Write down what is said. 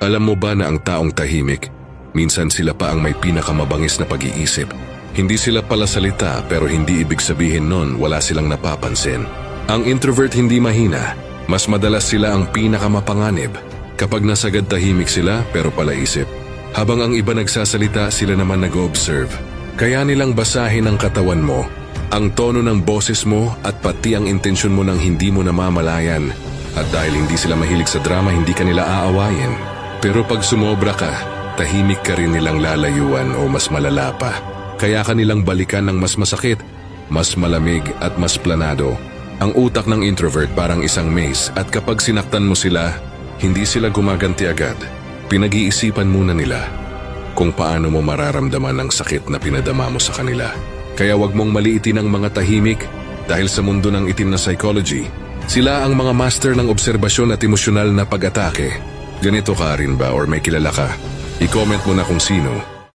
Alam mo ba na ang taong tahimik, minsan sila pa ang may pinakamabangis na pag-iisip. Hindi sila pala salita pero hindi ibig sabihin nun wala silang napapansin. Ang introvert hindi mahina, mas madalas sila ang pinakamapanganib. Kapag nasagad tahimik sila pero palaisip. Habang ang iba nagsasalita, sila naman nag-observe. Kaya nilang basahin ang katawan mo, ang tono ng boses mo at pati ang intensyon mo nang hindi mo namamalayan. At dahil hindi sila mahilig sa drama, hindi ka nila aawayin. Pero pag sumobra ka, tahimik ka rin nilang lalayuan o mas malala pa. Kaya kanilang balikan ng mas masakit, mas malamig at mas planado. Ang utak ng introvert parang isang maze at kapag sinaktan mo sila, hindi sila gumaganti agad. Pinag-iisipan muna nila kung paano mo mararamdaman ang sakit na pinadama mo sa kanila. Kaya wag mong maliitin ang mga tahimik dahil sa mundo ng itim na psychology, sila ang mga master ng obserbasyon at emosyonal na pag-atake. Ganito ka rin ba or may kilala ka? I-comment mo na kung sino